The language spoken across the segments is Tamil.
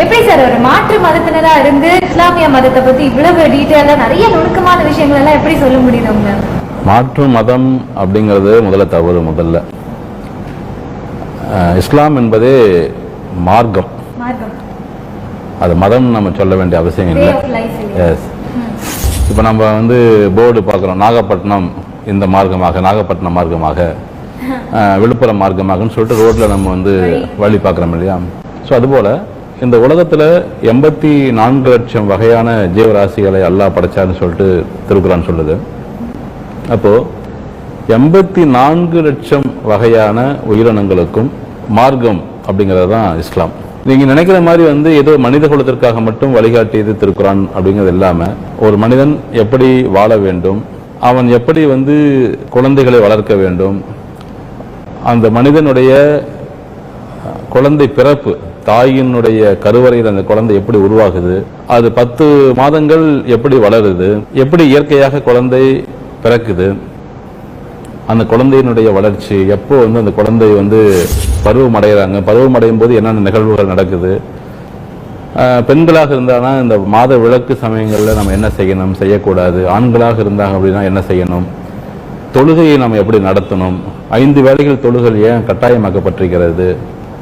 எப்படி சார் ஒரு மாற்று மதத்தினரா இருந்து இஸ்லாமிய மதத்தை பத்தி இவ்வளவு டீட்டெயிலா நிறைய நுணுக்கமான விஷயங்கள் எல்லாம் எப்படி சொல்ல முடியுது மாற்று மதம் அப்படிங்கிறது முதல்ல தவறு முதல்ல. இஸ்லாம் என்பதே மார்க்கம். அது மதம் நம்ம சொல்ல வேண்டிய அவசியம் இல்லை. எஸ் இப்போ நம்ம வந்து போர்டு பார்க்குறோம். நாகப்பட்டினம் இந்த மார்க்கமாக நாகப்பட்டினம் மார்க்கமாக விழுப்புரம் மார்க்கமாகன்னு சொல்லிட்டு ரோட்டில் நம்ம வந்து வழி. பார்க்குறோம் இல்லையா? ஸோ அதுபோல் இந்த உலகத்தில் எண்பத்தி நான்கு லட்சம் வகையான ஜீவராசிகளை அல்லாஹ் படைச்சாருன்னு சொல்லிட்டு திருக்குறான் சொல்லுது. அப்போது எண்பத்தி நான்கு லட்சம் வகையான உயிரினங்களுக்கும் மார்க்கம் அப்படிங்கிறது தான் இஸ்லாம். நீங்கள் நினைக்கிற மாதிரி வந்து ஏதோ மனித குலத்திற்காக மட்டும் வழிகாட்டியது திருக்குறான் அப்படிங்கிறது இல்லாமல் ஒரு மனிதன் எப்படி வாழ வேண்டும் அவன் எப்படி வந்து குழந்தைகளை வளர்க்க வேண்டும் அந்த மனிதனுடைய குழந்தை பிறப்பு தாயினுடைய கருவறையில் அந்த குழந்தை எப்படி உருவாகுது? அது பத்து மாதங்கள் எப்படி வளருது? எப்படி இயற்கையாக குழந்தை பிறக்குது? அந்த குழந்தையினுடைய வளர்ச்சி எப்போ வந்து அந்த குழந்தை வந்து பருவம் அடைகிறாங்க பருவம் அடையும் போது என்னென்ன நிகழ்வுகள் நடக்குது? பெண்களாக இருந்தானா இந்த மாத விளக்கு சமயங்களில் நம்ம என்ன செய்யணும்? செய்யக்கூடாது. ஆண்களாக இருந்தாங்க அப்படின்னா என்ன செய்யணும்? தொழுகையை நம்ம எப்படி நடத்தணும்? ஐந்து வேளைகள் தொழுகள் ஏன் கட்டாயமாக்கப்பட்டிருக்கிறது?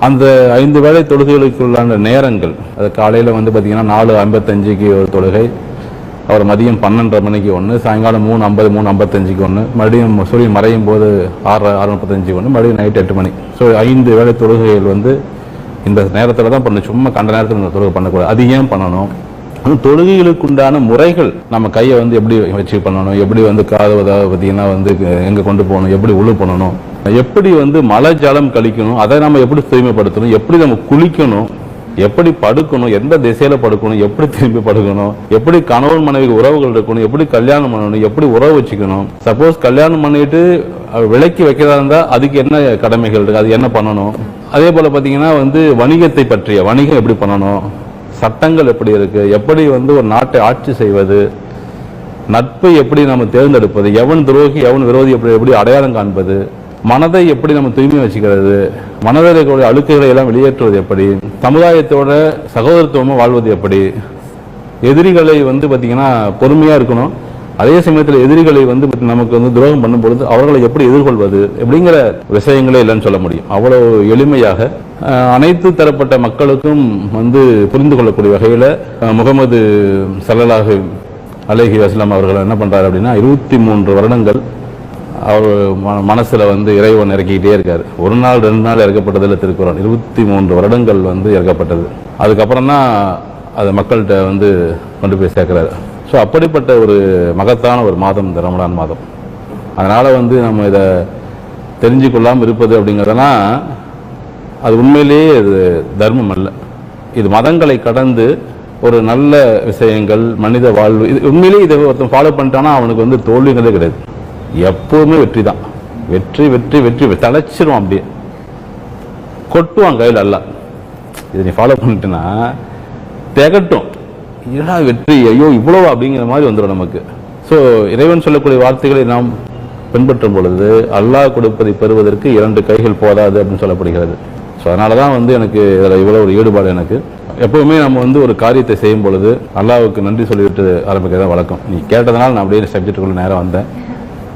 அந்த ஐந்து வேளை தொழுகைகளுக்குள்ளான நேரங்கள் அது காலையில் வந்து பார்த்தீங்கன்னா நாலு ஐம்பத்தஞ்சுக்கு ஒரு தொழுகை அப்புறம் மதியம் பன்னெண்டரை மணிக்கு ஒன்று சாயங்காலம் மூணு ஐம்பது மூணு ஐம்பத்தஞ்சுக்கு ஒன்று மறுபடியும் சூரியன் மறையும் போது ஆறு ஆறு முப்பத்தஞ்சுக்கு ஒன்று மறுபடியும் நைட் எட்டு மணி. ஸோ ஐந்து வேளை தொழுகைகள் வந்து இந்த நேரத்தில் தான் பண்ண சும்மா கண்ட நேரத்தில் இந்த தொழுகை பண்ணக்கூடாது. அது ஏன் பண்ணணும்? தொழுகைகளுக்கு உண்டான முறைகள் நம்ம கையை வந்து எப்படி வச்சு பண்ணணும் எப்படி வந்து காது பார்த்தீங்கன்னா வந்து எங்கே கொண்டு போகணும் எப்படி உழு பண்ணணும் எப்படி வந்து மழை ஜலம் கழிக்கணும் அதை நம்ம எப்படி தூய்மைப்படுத்தணும் எப்படி நம்ம குளிக்கணும் எப்படி படுக்கணும் எந்த திசையில படுக்கணும் எப்படி திரும்பி படுக்கணும் எப்படி கணவன் மனைவி உறவுகள் இருக்கணும் எப்படி கல்யாணம் பண்ணணும் எப்படி உறவு வச்சுக்கணும். சப்போஸ் கல்யாணம் பண்ணிட்டு விலைக்கு வைக்கிறதா இருந்தா அதுக்கு என்ன கடமைகள் இருக்கு அது என்ன பண்ணணும்? அதே போல பாத்தீங்கன்னா வந்து வணிகத்தை பற்றிய வணிகம் எப்படி பண்ணணும்? சட்டங்கள் எப்படி இருக்கு? எப்படி வந்து ஒரு நாட்டை ஆட்சி செய்வது? நட்பை எப்படி நம்ம தேர்ந்தெடுப்பது? எவன் துரோகி எவன் விரோதி எப்படி எப்படி அடையாளம் காண்பது? மனதை எப்படி நம்ம தூய்மை வச்சுக்கிறது? மனதில் இருக்கக்கூடிய அழுக்குகளை எல்லாம் வெளியேற்றுவது எப்படி? சமுதாயத்தோட சகோதரத்துவமாக வாழ்வது எப்படி? எதிரிகளை வந்து பார்த்தீங்கன்னா பொறுமையாக இருக்கணும். அதே சமயத்தில் எதிரிகளை வந்து நமக்கு வந்து துரோகம் பண்ணும் பொழுது அவர்களை எப்படி எதிர்கொள்வது? எப்படிங்கிற விஷயங்களே இல்லைன்னு சொல்ல முடியும். அவ்வளோ எளிமையாக அனைத்து தரப்பட்ட மக்களுக்கும் வந்து புரிந்து கொள்ளக்கூடிய வகையில் முகமது சல்லலாஹு அலைஹி வஸ்லாம் அவர்கள் என்ன பண்ணுறாரு அப்படின்னா இருபத்தி மூன்று வருடங்கள் அவர் ம- வந்து இறைவன் இறக்கிக்கிட்டே இருக்கார். ஒரு நாள் ரெண்டு நாள் இறக்கப்பட்டதில் திருக்குறள். இருபத்தி மூன்று வருடங்கள் வந்து இறக்கப்பட்டது. அதுக்கப்புறம் தான் அதை மக்கள்கிட்ட வந்து கொண்டு போய் சேர்க்குறாரு. ஸோ அப்படிப்பட்ட ஒரு மகத்தான ஒரு மாதம் இந்த ரமலான் மாதம். அதனால் வந்து நம்ம இதை தெரிஞ்சு கொள்ளாமல் இருப்பது அப்படிங்கிறதெல்லாம் அது உண்மையிலேயே அது தர்மம் அல்ல. இது மதங்களை கடந்து ஒரு நல்ல விஷயங்கள் மனித வாழ்வு இது உண்மையிலேயே இதை ஒருத்தன் ஃபாலோ பண்ணிட்டானா அவனுக்கு வந்து தோல்விங்கிறதே கிடையாது. எப்போதுமே வெற்றி தான். வெற்றி வெற்றி வெற்றி தலைச்சிரும் அப்படியே. கொட்டுவான் கையில் அல்ல இதை நீ ஃபாலோ பண்ணிட்டேன்னா திகட்டும். என்னடா வெற்றி? ஐயோ இவ்வளவு அப்படிங்கிற மாதிரி வந்துடும் நமக்கு. ஸோ இறைவன் சொல்லக்கூடிய வார்த்தைகளை நாம் பின்பற்றும் பொழுது அல்லாஹ் கொடுப்பதை பெறுவதற்கு இரண்டு கைகள் போதாது அப்படின்னு சொல்லப்படுகிறது. ஸோ அதனால தான் வந்து எனக்கு இதில் இவ்வளோ ஒரு ஈடுபாடு எனக்கு. எப்போவுமே நம்ம வந்து ஒரு காரியத்தை செய்யும் பொழுது அல்லாவுக்கு நன்றி சொல்லிவிட்டு ஆரம்பிக்கிறத வழக்கம். நீ கேட்டதுனால நான் அப்படியே சப்ஜெக்டுக்குள்ளே நேரம் வந்தேன்.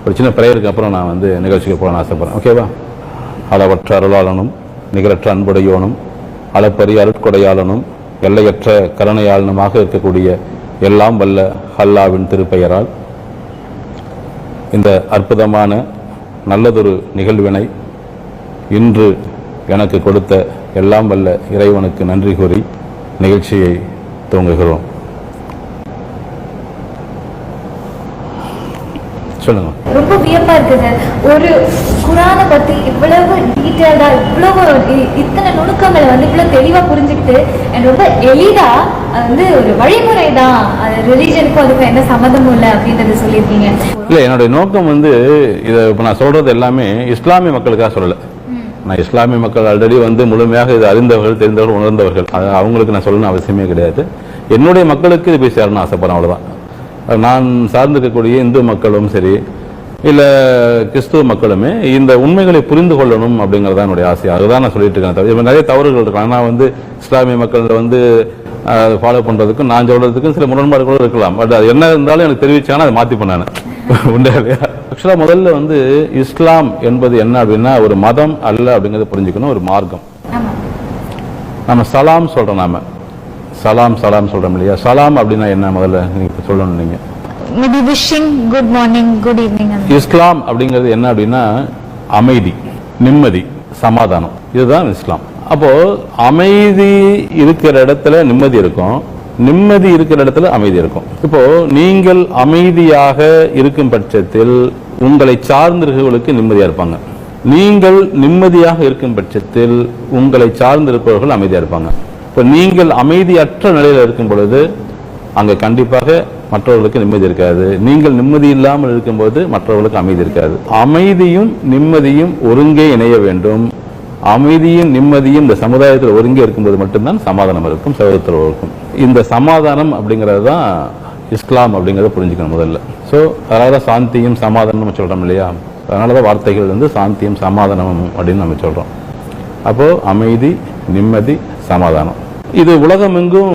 ஒரு சின்ன ப்ரேயருக்கு அப்புறம் நான் வந்து நிகழ்ச்சிக்கு போகணும்னு ஆசைப்பட்றேன். ஓகேவா அளவற்ற அருளாளனும் நிகரற்ற அன்புடையோனும் அளப்பரிய அருட்கொடையாளனும் எல்லையற்ற கருணையாளனுமாக இருக்கக்கூடிய எல்லாம் வல்ல ஹல்லாவின் திருப்பெயரால் இந்த அற்புதமான நல்லதொரு நிகழ்வினை இன்று எனக்கு கொடுத்த எல்லாம் வல்ல இறைவனுக்கு நன்றி கூறி நிகழ்ச்சியை துவங்குகிறோம். சொல்லுங்க. ரொம்ப வியப்பா இருக்கு சார். ஒரு குரானை பத்தி இவ்வளவு டீட்டெயில்டா இவ்வளவு இத்தனை நுணுக்கங்களை வந்து இவ்வளவு தெளிவா புரிஞ்சுக்கிட்டு and ரொம்ப எளிதா வந்து ஒரு வழிமுறை தான் ரிலீஜனுக்கும் அதுக்கும் எந்த சம்மந்தமும் இல்லை அப்படின்றத சொல்லியிருக்கீங்க. இல்ல என்னுடைய நோக்கம் வந்து இதை இப்போ நான் சொல்றது எல்லாமே இஸ்லாமிய மக்களுக்காக சொல்லல. நான் இஸ்லாமிய மக்கள் ஆல்ரெடி வந்து முழுமையாக இது அறிந்தவர்கள் தெரிந்தவர்கள் உணர்ந்தவர்கள். அது அவங்களுக்கு நான் சொல்லணும் அவசியமே கிடையாது. என்னுடைய மக்களுக்கு இது போய் சேரணும்னு ஆசைப்படுறேன் அவ்வளோதான் நான் சார்ந்திருக்கக்கூடிய இந்து மக்களும் சரி இல்லை கிறிஸ்துவ மக்களுமே இந்த உண்மைகளை புரிந்து கொள்ளணும் அப்படிங்கறதா என்னுடைய ஆசை. அதுதான் நான் சொல்லிட்டு இருக்கேன். தவிர- நிறைய தவறுகள் இருக்கு. ஆனா வந்து இஸ்லாமிய மக்கள் வந்து ஃபாலோ பண்ணுறதுக்கும் நான் சொல்கிறதுக்கும் சில முரண்பாடுகளும் இருக்கலாம். பட் அது என்ன இருந்தாலும் எனக்கு தெரிவிச்சாங்கன்னா அதை மாற்றி நான். உண்டா இல்லையா? ஆக்சுவலா முதல்ல வந்து இஸ்லாம் என்பது என்ன அப்படின்னா ஒரு மதம் அல்ல அப்படிங்கறத புரிஞ்சுக்கணும் ஒரு மார்க்கம். நம்ம சலாம் சொல்றோம் நாம. சலாம் சலாம் சொல்றோம் இல்லையா? சலாம் அப்படின்னா என்ன முதல்ல? நீங்க இப்ப சொல்லணும் நீங்க. Maybe wishing good morning good evening இஸ்லாம் அப்படிங்கிறது என்ன அப்படின்னா அமைதி நிம்மதி சமாதானம். இதுதான் இஸ்லாம். அப்போ அமைதி இருக்கிற இடத்துல நிம்மதி இருக்கும். நிம்மதி இருக்கிற இடத்துல அமைதி இருக்கும். இப்போ நீங்கள் அமைதியாக இருக்கும் பட்சத்தில் உங்களை சார்ந்திருக்கவர்களுக்கு நிம்மதியா இருப்பாங்க. நீங்கள் நிம்மதியாக இருக்கும் பட்சத்தில் உங்களை சார்ந்திருப்பவர்கள் அமைதியா இருப்பாங்க. இப்போ நீங்கள் அமைதியற்ற நிலையில் இருக்கும் பொழுது அங்கே கண்டிப்பாக மற்றவர்களுக்கு நிம்மதி இருக்காது. நீங்கள் நிம்மதி இல்லாமல் இருக்கும்போது மற்றவர்களுக்கு அமைதி இருக்காது. அமைதியும் நிம்மதியும் ஒருங்கே இணைய வேண்டும். அமைதியும் நிம்மதியும் இந்த சமுதாயத்தில் ஒருங்கே இருக்கும்போது மட்டும்தான் சமாதானம் இருக்கும் சகோதரத்தில் இருக்கும். இந்த சமாதானம் அப்படிங்கிறது தான் இஸ்லாம் அப்படிங்கிறத புரிஞ்சுக்கணும் முதல்ல. ஸோ அதனால தான் சாந்தியும் சமாதானம் நம்ம இல்லையா? அதனால தான் வார்த்தைகள் வந்து சாந்தியும் சமாதானமும் அப்படின்னு நம்ம சொல்கிறோம் அப்போது அமைதி நிம்மதி சமாதானம். இது உலகமெங்கும்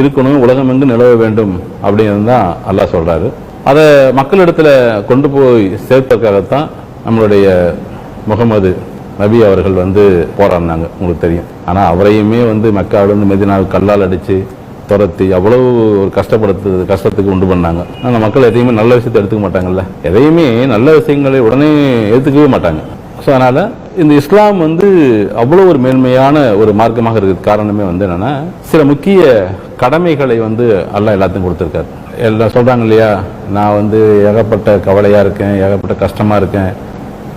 இருக்கணும் உலகமெங்கும் நிலவ வேண்டும் அப்படின்னு தான் அல்லாஹ் சொல்கிறாரு அதை மக்களிடத்தில் கொண்டு போய் சேர்ப்பதற்காகத்தான் நம்மளுடைய முகமது நபி அவர்கள் வந்து போராடினாங்க. உங்களுக்கு தெரியும். ஆனால் அவரையுமே வந்து மக்காவில இருந்து மெதினாவுக்கு கல்லால் அடித்து துரத்தி அவ்வளவு ஒரு கஷ்டப்படுத்து கஷ்டத்துக்கு உண்டு பண்ணாங்க. ஆனால் மக்கள் எதையுமே நல்ல விஷயத்தை எடுத்துக்க மாட்டாங்கல்ல? எதையுமே நல்ல விஷயங்களை உடனே ஏற்றுக்கவே மாட்டாங்க. ஸோ அதனால் இந்த இஸ்லாம் வந்து அவ்வளோ ஒரு மேன்மையான ஒரு மார்க்கமாக இருக்கிறது காரணமே வந்து என்னென்னா சில முக்கிய கடமைகளை வந்து எல்லாம் எல்லாத்தையும் கொடுத்துருக்காரு. எல்லாம் சொல்கிறாங்க இல்லையா? நான் வந்து ஏகப்பட்ட கவலையாக இருக்கேன் ஏகப்பட்ட கஷ்டமாக இருக்கேன்.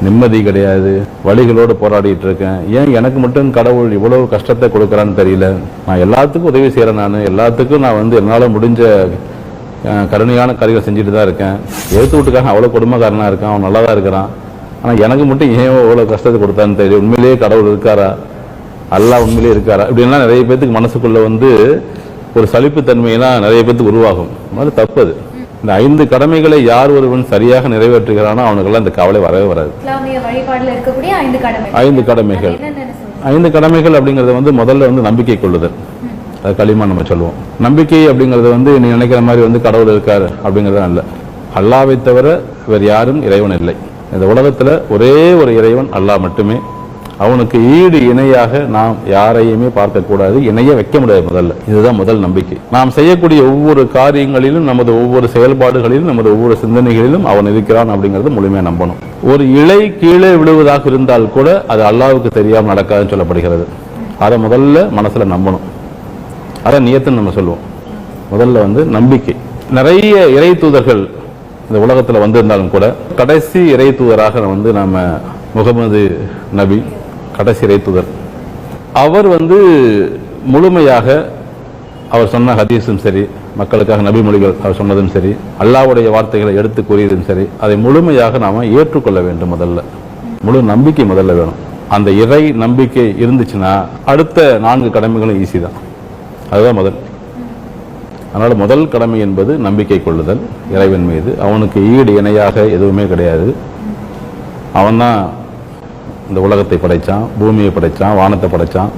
நிம்மதி கிடையாது வழிகளோடு போராடிட்டு இருக்கேன். ஏன் எனக்கு மட்டும் கடவுள் இவ்வளவு கஷ்டத்தை கொடுக்குறான்னு தெரியல. நான் எல்லாத்துக்கும் உதவி செய்கிறேன் நான். எல்லாத்துக்கும் நான் வந்து என்னால் முடிஞ்ச கருணையான காரியங்கள் செஞ்சுட்டு தான் இருக்கேன். எழுத்து வீட்டுக்காக அவ்வளோ குடும்பக்காரனாக இருக்கான். அவன் நல்லா தான் இருக்கிறான். ஆனால் எனக்கு மட்டும் ஏன் இவ்வளோ கஷ்டத்தை கொடுத்தான்னு தெரியல. உண்மையிலேயே கடவுள் இருக்காரா? அல்லாஹ் உண்மையிலேயே இருக்காரா? இப்படின்னா நிறைய பேத்துக்கு மனசுக்குள்ளே வந்து ஒரு சலிப்புத்தன்மையெல்லாம் நிறைய பேத்துக்கு உருவாகும். அது தப்பு அது. இந்த ஐந்து கடமைகளை யார் ஒருவன் சரியாக நிறைவேற்றுகிறானோ அவனுக்கெல்லாம் இந்த கவலை வரவே வராது. ஐந்து கடமை ஐந்து கடமைகள். ஐந்து கடமைகள் அப்படிங்கறது வந்து முதல்ல வந்து நம்பிக்கை கொள்ளுதல். அது களிமா நம்ம சொல்லுவோம். நம்பிக்கை அப்படிங்கறது வந்து நீ நினைக்கிற மாதிரி வந்து கடவுள் இருக்காரு அப்படிங்கறது அல்ல அல்லாவை தவிர வேறு யாரும் இறைவன் இல்லை. இந்த உலகத்துல ஒரே ஒரு இறைவன் அல்லாஹ் மட்டுமே. அவனுக்கு ஈடு இணையாக நாம் யாரையுமே பார்க்கக்கூடாது இணைய வைக்க முடியாது முதல்ல. இதுதான் முதல் நம்பிக்கை. நாம் செய்யக்கூடிய ஒவ்வொரு காரியங்களிலும் நமது ஒவ்வொரு செயல்பாடுகளிலும் நமது ஒவ்வொரு சிந்தனைகளிலும் அவன் இருக்கிறான் அப்படிங்கிறது முழுமையாக நம்பணும். ஒரு இலை கீழே விழுவதாக இருந்தால் கூட அது அல்லாவுக்கு தெரியாமல் நடக்காதுன்னு சொல்லப்படுகிறது. அதை முதல்ல மனசில் நம்பணும். அதை நியத்துன்னு நம்ம சொல்லுவோம். முதல்ல வந்து நம்பிக்கை. நிறைய இறை தூதர்கள் இந்த உலகத்தில் வந்திருந்தாலும் கூட கடைசி இறை தூதராக வந்து நம்ம முகமது நபி கடைசி இறை அவர் வந்து முழுமையாக அவர் சொன்ன ஹதீஸும் சரி மக்களுக்காக நபிமொழிகள் அவர் சொன்னதும் சரி அல்லாவுடைய வார்த்தைகளை எடுத்து கூறியதும் சரி அதை முழுமையாக நாம் ஏற்றுக்கொள்ள வேண்டும் முதல்ல. முழு நம்பிக்கை முதல்ல வேணும். அந்த இறை நம்பிக்கை இருந்துச்சுன்னா அடுத்த நான்கு கடமைகளும் ஈஸி தான். அதுதான் முதல். அதனால் முதல் கடமை என்பது நம்பிக்கை கொள்ளுதல் இறைவன் மீது. அவனுக்கு ஈடு இணையாக எதுவுமே கிடையாது. அவன்தான் இந்த உலகத்தை படைச்சான் பூமியை படைச்சான் வானத்தை படைச்சான்.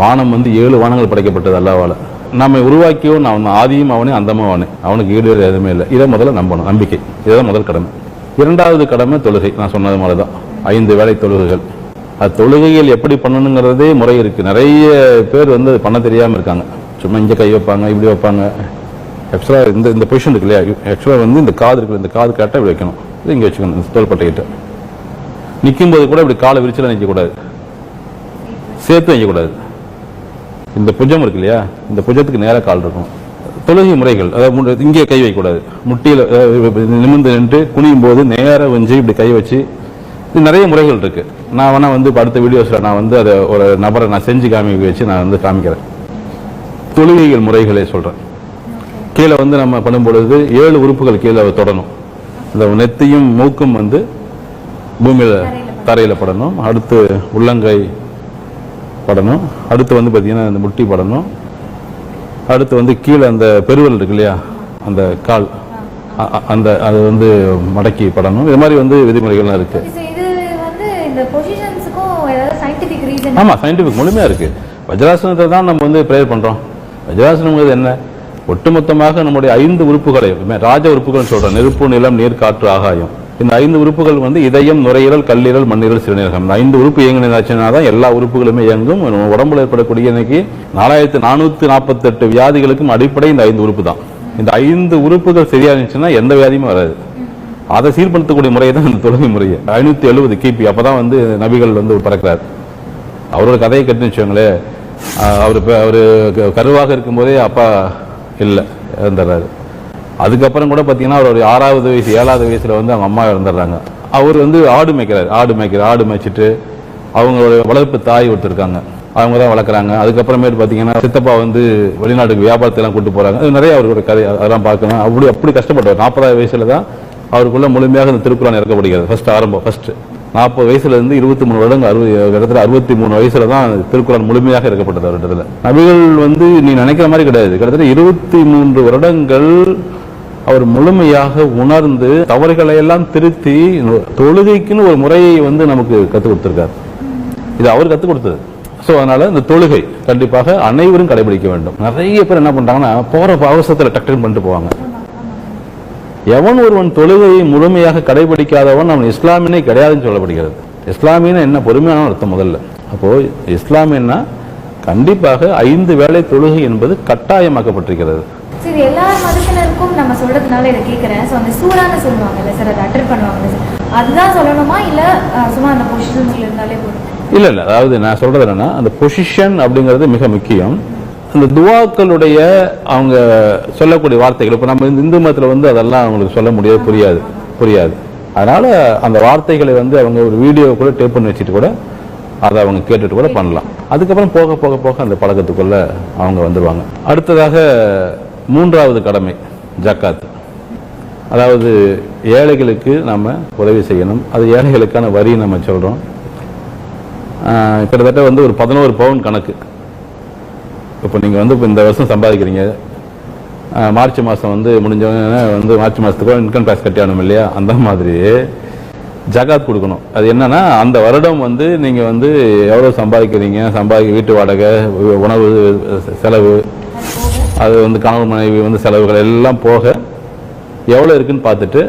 வானம் வந்து ஏழு வானங்கள் படைக்கப்பட்டது அல்லாவால. நம்மை உருவாக்கியவன் அவன் ஆதியும் அவனே அந்தமும் அவனே. அவனுக்கு ஈடு எதுவுமே இல்லை. இதை முதல்ல நம்பணும் நம்பிக்கை. இதுதான் முதல் கடமை. இரண்டாவது கடமை தொழுகை. நான் சொன்னது மாதிரி தான் ஐந்து வேலை தொழுகைகள். அது தொழுகைகள் எப்படி பண்ணணுங்கிறதே முறை இருக்குது நிறைய பேர் வந்து அது பண்ண தெரியாமல் இருக்காங்க. சும்மா இங்கே கை வைப்பாங்க இப்படி வைப்பாங்க. ஆக்சுவலாக இந்த இந்த பொசிஷன் இருக்கு இல்லையா? ஆக்சுவலாக வந்து இந்த காது இருக்குது இந்த காது கரெக்டாக இப்படி வைக்கணும். இது இங்கே வச்சுக்கணும் இந்த தோள்பட்டைக்கிட்ட நிக்கும்போது கூட இப்படி காலை விரிச்சலாம் நிற்கக்கூடாது சேர்த்து வைக்கக்கூடாது. இந்த புஜம் இருக்கு இல்லையா? இந்த புஜத்துக்கு நேராக கால் இருக்கும். தொழுகை முறைகள் அதாவது இங்கே கை வைக்கக்கூடாது. முட்டியில் நிமிர்ந்து நின்று குனியும் போது நேராக வஞ்சி இப்படி கை வச்சு இது நிறைய முறைகள் இருக்கு. நான் வேணா வந்து அடுத்த வீடியோஸில் நான் வந்து அதை ஒரு நபரை நான் செஞ்சு காமிக்க வச்சு நான் வந்து காமிக்கிறேன். தொழுகைகள் முறைகளை சொல்கிறேன் கீழே வந்து நம்ம பண்ணும்பொழுது ஏழு உறுப்புகள் கீழே தொடணும். இந்த நெத்தியும் மூக்கும் வந்து பூமியில தரையில படணும். அடுத்து உள்ளங்கை படணும். அடுத்து வந்து பார்த்தீங்கன்னா இந்த முட்டி படணும். அடுத்து வந்து கீழே அந்த பெருவல் இருக்கு இல்லையா? அந்த கால். அந்த அது வந்து மடக்கி படணும். இது மாதிரி வந்து விதிமுறைகள்லாம் இருக்கு. So, இது வந்து இந்த பொசிஷன்ஸுக்கும் ஏதாவது சயின்டிபிக் ரீசன் ஆமா சயின்டிபிக் முழுமையா இருக்கு. வஜ்ராசனத்தை தான் நம்ம வந்து ப்ரேயர் பண்றோம். வஜ்ராசனங்கிறது என்ன? ஒட்டுமொத்தமாக நம்முடைய ஐந்து உறுப்புகளை ராஜ உறுப்புகள் சொல்றோம். நெருப்பு நிலம் நீர் காற்று ஆகாயம். இந்த ஐந்து உறுப்புகள் வந்து இதயம் நுரையீரல் கல்லீரல் மண்ணீரல் சிறுநீரகம். இந்த ஐந்து உறுப்பு இயங்கினாச்சுன்னா தான் எல்லா உறுப்புகளுமே இயங்கும். உடம்புல ஏற்படக்கூடிய இன்னைக்கு நாலாயிரத்தி நானூத்தி நாற்பத்தெட்டு வியாதிகளுக்கும் அடிப்படை இந்த ஐந்து உறுப்பு தான் இந்த ஐந்து உறுப்புகள் சரியா இருந்துச்சுன்னா எந்த வியாதியுமே வராது. அதை சீர்படுத்தக்கூடிய முறை தான் இந்த தொழுகை முறை ஐநூத்தி எழுபது கிபி. அப்பதான் வந்து நபிகள் வந்து பறக்கிறார். அவரோட கதையை கேட்டுன்னு வச்சுக்கோங்களேன். அவர் அவர் கருவாக இருக்கும்போதே அப்பா இல்லை இறந்துடுறாரு. அதுக்கப்புறம் கூட பார்த்தீங்கன்னா அவர் ஒரு ஆறாவது வயசு ஏழாவது வயசில் வந்து அவங்க அம்மா இறந்துடுறாங்க. அவர் வந்து ஆடு மேய்க்கிறார் ஆடு மேய்க்கிறார் ஆடு மேய்ச்சிட்டு அவங்களோட வளர்ப்பு தாய் ஒருத்தருக்காங்க அவங்க தான் வளர்க்குறாங்க. அதுக்கப்புறமேட்டு பார்த்தீங்கன்னா சித்தப்பா வந்து வெளிநாட்டுக்கு வியாபாரத்தெல்லாம் கூட்டு போகிறாங்க அது நிறைய அவரோட கதை அதெல்லாம் பார்க்கணும். அப்படி அப்படி கஷ்டப்பட்டார் நாற்பதாவது வயசில் தான் அவருக்குள்ள முழுமையாக இந்த திருக்குறள் இறக்கப்படுகிறது. ஃபர்ஸ்ட் ஆரம்பம் ஃபர்ஸ்ட் நாற்பது வயசுல இருந்து இருபத்தி மூணு வருடங்கள் அறுபது இடத்துல அறுபத்தி மூணு வயசுல தான் திருக்குறான் முழுமையாக இறக்கப்பட்டது அவரிடத்துல நபிகள் வந்து நீ நினைக்கிற மாதிரி கிடையாது. கிட்டத்தட்ட இருபத்தி மூன்று வருடங்கள் அவர் முழுமையாக உணர்ந்து தவறுகளை எல்லாம் திருத்தி தொழுகைக்குன்னு ஒரு முறையை வந்து நமக்கு கற்றுக் கொடுத்துருக்கார். இது அவர் கற்றுக் கொடுத்தது. ஸோ அதனால இந்த தொழுகை கண்டிப்பாக அனைவரும் கடைபிடிக்க வேண்டும். நிறைய பேர் என்ன பண்றாங்கன்னா போற அவசரத்தில் டக்குன்னு பண்ணிட்டு போவாங்க. எவன் ஒருவன் தொழுகையை முழுமையாக கடைபிடிக்காதவன் அவன் இஸ்லாமியனே கிடையாதுன்னு சொல்லப்படுகிறது. இஸ்லாமியனா என்ன பொறுமையான அர்த்தம் முதல்ல. அப்போ இஸ்லாமியன்னா கண்டிப்பாக ஐந்து வேளை தொழுகை என்பது கட்டாயமாக்கப்பட்டிருக்கிறது. எல்லாத்துக்கும் நம்ம சொல்றதுனால இதை கேட்குறேன் ஸோ அந்த சூறான்னு சொல்லுவாங்கல்ல சார் அதை அட்டர் பண்ணுவாங்கல்ல சார் அதுதான் சொல்லணுமா? இல்லை சும்மா அந்த பொசிஷன்ஸ்ல இருந்தாலே போதும்? இல்லை இல்லை. அதாவது நான் சொல்றது என்னன்னா அந்த பொசிஷன் அப்படிங்கிறது மிக முக்கியம். அந்த துவாக்களுடைய அவங்க சொல்லக்கூடிய வார்த்தைகள் இப்போ நம்ம இந்து மதத்தில் வந்து அதெல்லாம் அவங்களுக்கு சொல்ல முடியாது புரியாது புரியாது. அதனால அந்த வார்த்தைகளை வந்து அவங்க ஒரு வீடியோ கூட டேப் பண்ணி வச்சுட்டு கூட அதை அவங்க கேட்டுட்டு கூட பண்ணலாம். அதுக்கப்புறம் போக போக போக அந்த பழக்கத்துக்குள்ள அவங்க வந்துடுவாங்க அடுத்ததாக மூன்றாவது கடமை. ஜக்காத். அதாவது ஏழைகளுக்கு நம்ம உதவி செய்யணும். அது ஏழைகளுக்கான வரி நம்ம சொல்கிறோம் கிட்டத்தட்ட வந்து ஒரு பதினோரு பவுன் கணக்கு. இப்போ நீங்கள் வந்து இப்போ இந்த வருஷம் சம்பாதிக்கிறீங்க. மார்ச் மாதம் வந்து முடிஞ்சவங்க வந்து மார்ச் மாதத்துக்கு இன்கம் டேக்ஸ் கட்டி இல்லையா? அந்த மாதிரி ஜகாத் கொடுக்கணும். அது என்னன்னா அந்த வருடம் வந்து நீங்கள் வந்து எவ்வளோ சம்பாதிக்கிறீங்க? சம்பாதிக்க வீட்டு வாடகை உணவு செலவு அது வந்து கணவன் மனைவி வந்து செலவுகள் எல்லாம் போக எவ்வளோ இருக்குன்னு பார்த்துட்டு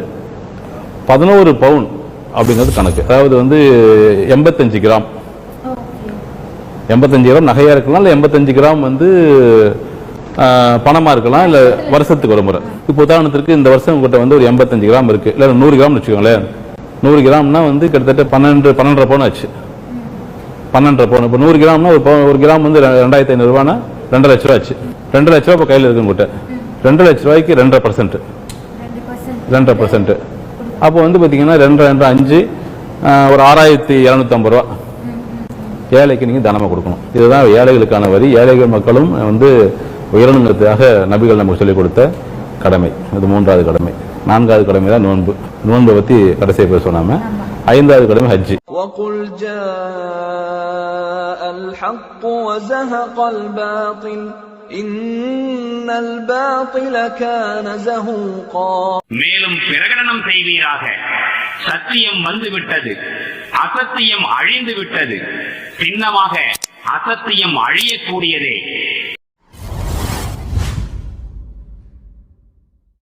பதினோரு பவுன் அப்படிங்கிறது கணக்கு. அதாவது வந்து எண்பத்தஞ்சு கிராம். எண்பத்தஞ்சு கிராம் நகையா இருக்கலாம் இல்லை எண்பத்தஞ்சு கிராம் வந்து ஆஹ், பணமா இருக்கலாம் இல்ல வருஷத்துக்கு ஒரு முறை. இப்போ உதாரணத்திற்கு இந்த வருஷம் உங்ககிட்ட வந்து ஒரு எண்பத்தஞ்சு கிராம் இருக்கு. இல்ல நூறு கிராம் வச்சுக்கோங்களேன். நூறு கிராம்னா வந்து கிட்டத்தட்ட பன்னெண்டு பன்னெண்டரை பவுன் ஆச்சு. பன்னெண்டரை பவுன். இப்போ நூறு கிராம்னா ஒரு ஒரு கிராம் வந்து ரெண்டாயிரத்தி ஐநூறு ரூபானா ரெண்டு லட்ச ரூபா ஆச்சு. ரெண்டு லட்ச ரூபா இப்போ கையில் இருக்குங்கிட்ட ரெண்டு லட்ச ரூபாய்க்கு ரெண்டரை பர்சன்ட் ரெண்டரை பர்சன்ட் அப்போ வந்து பார்த்தீங்கன்னா ரெண்டு ரெண்டு அஞ்சு ஒரு ஆறாயிரத்தி இரநூத்தம்பது ரூபா. ஏழைக்கு நீங்கள் தனமாக கொடுக்கணும். இதுதான் ஏழைகளுக்கான வரி. ஏழைகள் மக்களும் வந்து உயரணுங்கிறதுக்காக நபிகள் நமக்கு சொல்லிக் கொடுத்த கடமை. இது மூன்றாவது கடமை. நான்காவது கடமை தான் நோன்பு. நோன்பை பற்றி கடைசியை பேசுவோம் ஐந்தாவது கடமை ஹஜ்ஜி. மேலும் பிரகடனம் செய்வீராக. சத்தியம் வந்துவிட்டது. அசத்தியம் அழிந்து விட்டது சின்னமாக அசத்தியம் அழியக்கூடியதே.